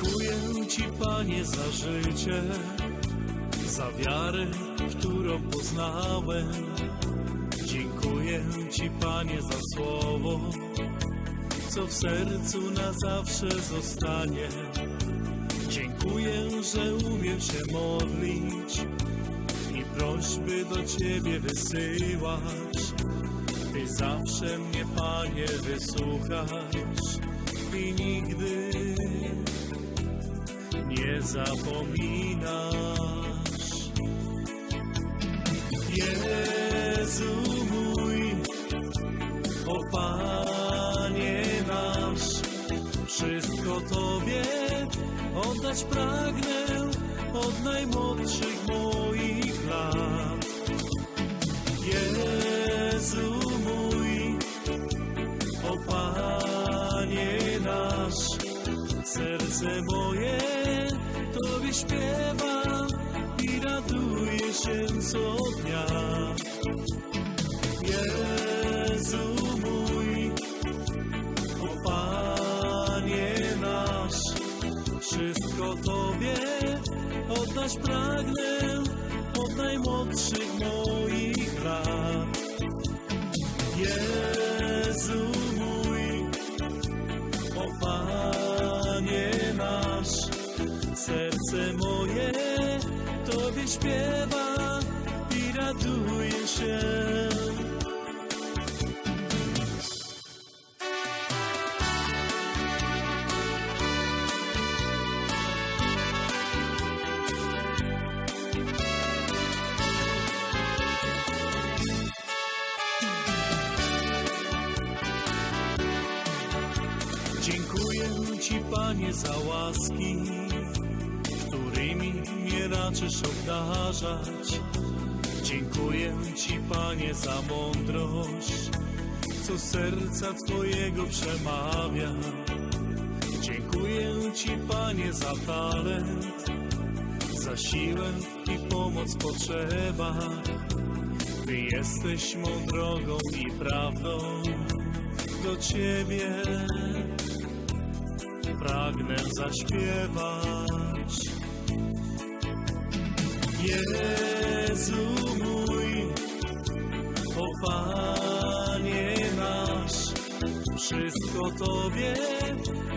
Ci, Panie, za życie, za wiarę, którą poznałem. Dziękuję Ci, Panie, za słowo, co w sercu na zawsze zostanie. Dziękuję, że umiem się modlić i prośby do Ciebie wysyłać. Ty zawsze mnie, Panie, wysłuchasz i nigdy nie zapominasz. Jezu mój, o Panie nasz, wszystko Tobie oddać pragnę od najmłodszych moich lat. Moje Tobie śpiewa i raduje się co dnia. Jezu mój, o Panie nasz, wszystko Tobie oddać pragnę od najmłodszych moich lat. Jezu serce moje Tobie śpiewa i raduje się. Dziękuję Ci, Panie, za łaski, mnie raczysz obdarzać. Dziękuję Ci, Panie, za mądrość, co serca Twojego przemawia. Dziękuję Ci, Panie, za talent, za siłę i pomoc potrzeba. Ty jesteś mą drogą i prawdą do Ciebie pragnę zaśpiewać. Jezu mój, o Panie nasz, wszystko Tobie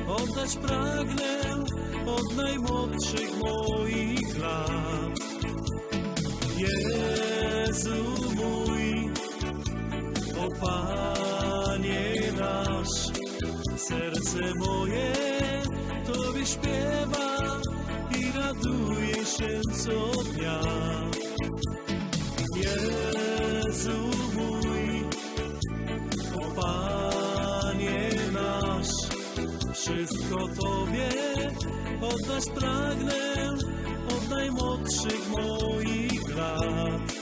oddać pragnę od najmłodszych moich lat. Jezu mój, o Panie nasz, serce moje Tobie śpiewa dnia. Jezu mój, o Panie nasz, wszystko Tobie oddać pragnę od najmłodszych moich lat.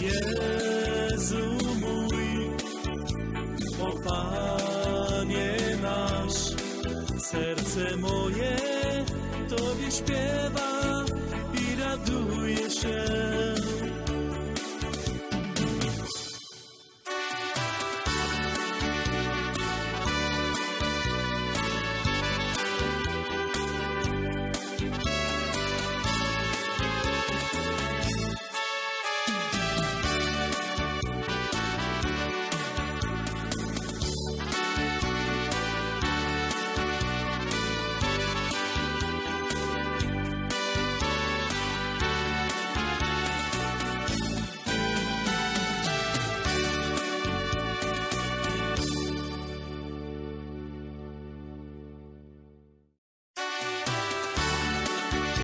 Jezu mój, o Panie nasz, serce moje Tobie śpiewa.